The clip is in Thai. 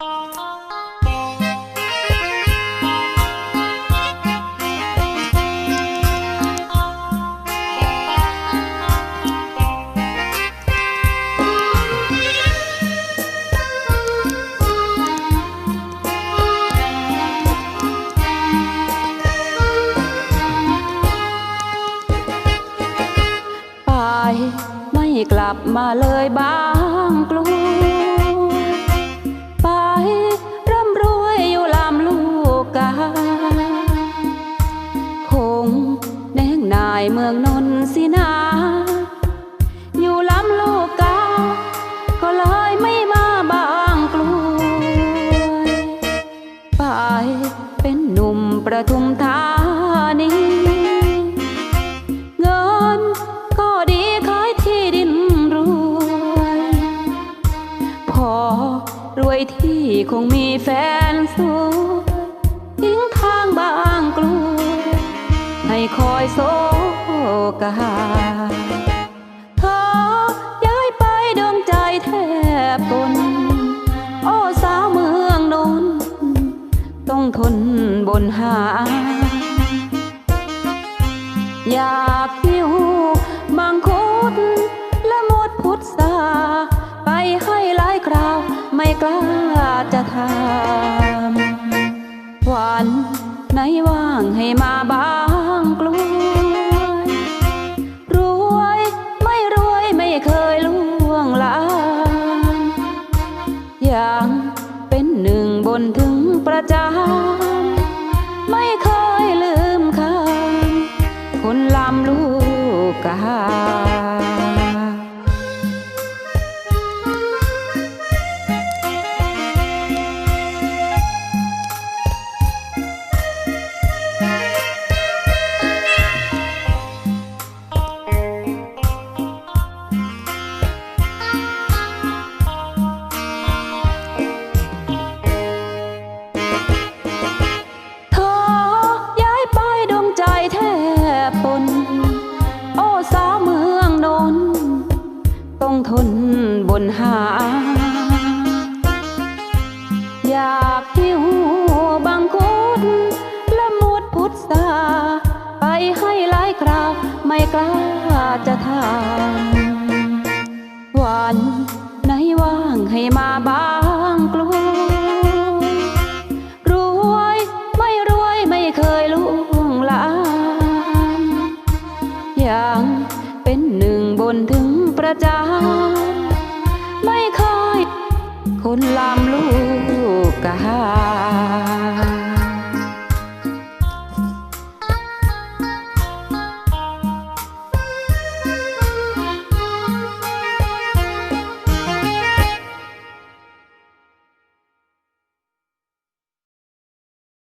ไปไม่กลับมาเลยบางกลูไเมืองนนสินา อยู่ลำลูกกา ก็เลยไม่มาบางกลวยไปเป็นหนุ่มประทุมธานีเงินก็ดีขายที่ดินรวย พอรวยที่คงมีแฟนสวย กาเธอย้ายไปดวงใจแทบปนโอ้สาวเมืองนนต้องทนบนหา อยากหิวมังคุดและมดพุทธาไปให้หลายคราวไม่กล้าจะทำวันไหนว่างให้มาบางกลว บนถึงประจานไม่เคยลืมคำคนลำลูกกา ทนบนหา อยากหิวบางคุดและมุดพุทธาไปให้หลายคราวไม่กล้าจะทำวันไหนว่างให้มาบ้า เป็นหนึ่งบนถึงประจานไม่เคยคนลามลูกกา